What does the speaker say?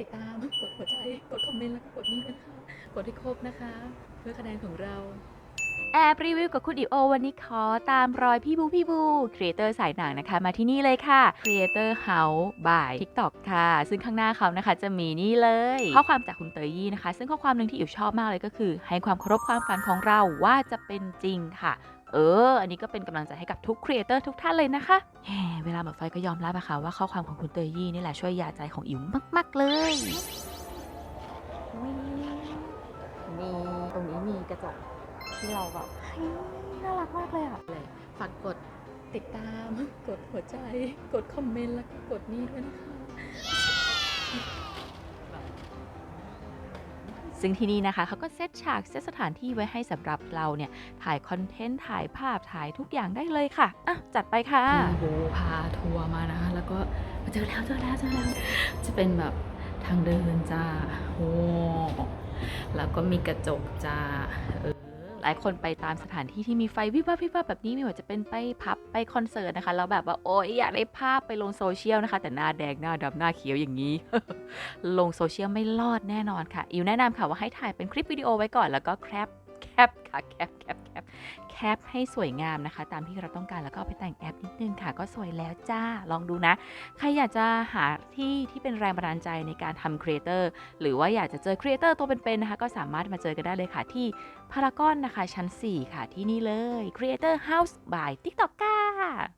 ติดตามกดหัวใจกดคอมเมนต์แล้วก็กดนี่ด้วยนะคะกดให้ครบนะคะ เพื่อคะแนนของเราแอบรีวิวกับคุณอิโอ วันนี้ขอตามรอยพี่บูพี่บูครีเอเตอร์สายหนังนะคะ มาที่นี่เลยค่ะ Creator House by TikTok ค่ะ ซึ่งข้างหน้าเขานะคะจะมีนี่เลย ข้อความจากคุณเตยยี่นะคะ ซึ่งข้อความหนึ่งที่อิ๋วชอบมากเลยก็คือ ให้ความเคารพความฝันของเราว่าจะเป็นจริงค่ะ เออ อันนี้ก็เป็นกำลังใจให้กับทุกครีเอเตอร์ทุกท่านเลยนะคะแหมเวลาหมดไฟก็ยอมรับนะคะว่าข้อความของคุณเตยยี่นี่แหละช่วยยาใจของอิ๋วมาก ๆ เลยมีตรงนี้มีกระจกที่เราแบบเฮ้ยน่ารักมากเลยอะเลยฝากกดติดตาม กดหัวใจ กดคอมเมนต์แล้วก็กดนี่ด้วยนะคะ ซึ่งที่นี่นะคะเขาก็เซตฉากเซตสถานที่ไว้ให้สำหรับเราเนี่ยถ่ายคอนเทนต์ถ่ายภาพถ่ายทุกอย่างได้เลยค่ะอะจัดไปค่ะโอ้โหพาทัวร์มานะคะแล้วก็เจอแล้วเจอแล้วเจอแล้วจะเป็นแบบทางเดินจ้าโอ้แล้วก็มีกระจกจ้าเออ หลายคนไปตามสถานที่ที่มีไฟวิบวับวิบวับแบบนี้ไม่ว่าจะเป็นไปพับไปคอนเสิร์ตนะคะแล้วแบบว่าโอ๊ยอยากได้ภาพไปลงโซเชียลนะคะ แต่หน้าแดงหน้าดำหน้าเขียวอย่างนี้ ลงโซเชียลไม่รอดแน่นอนค่ะอิวแนะนำค่ะว่าให้ถ่ายเป็นคลิปวิดีโอไว้ก่อนแล้วก็แคปแคปค่ะแคปแคป ปแคปให้สวยงามนะคะ ตามที่เราต้องการแล้วก็ไปแต่งแอปนิดนึงค่ะ ก็สวยแล้วจ้าลองดูนะ ใครอยากจะหาที่ที่เป็นแรงบันดาลใจในการทำครีเอเตอร์หรือว่าอยากจะเจอครีเอเตอร์ตัวเป็นๆนะคะ ก็สามารถมาเจอกันได้เลยค่ะที่พารากอนนะคะชั้น 4 ค่ะที่นี่เลย Creator House by TikTok ค่ะ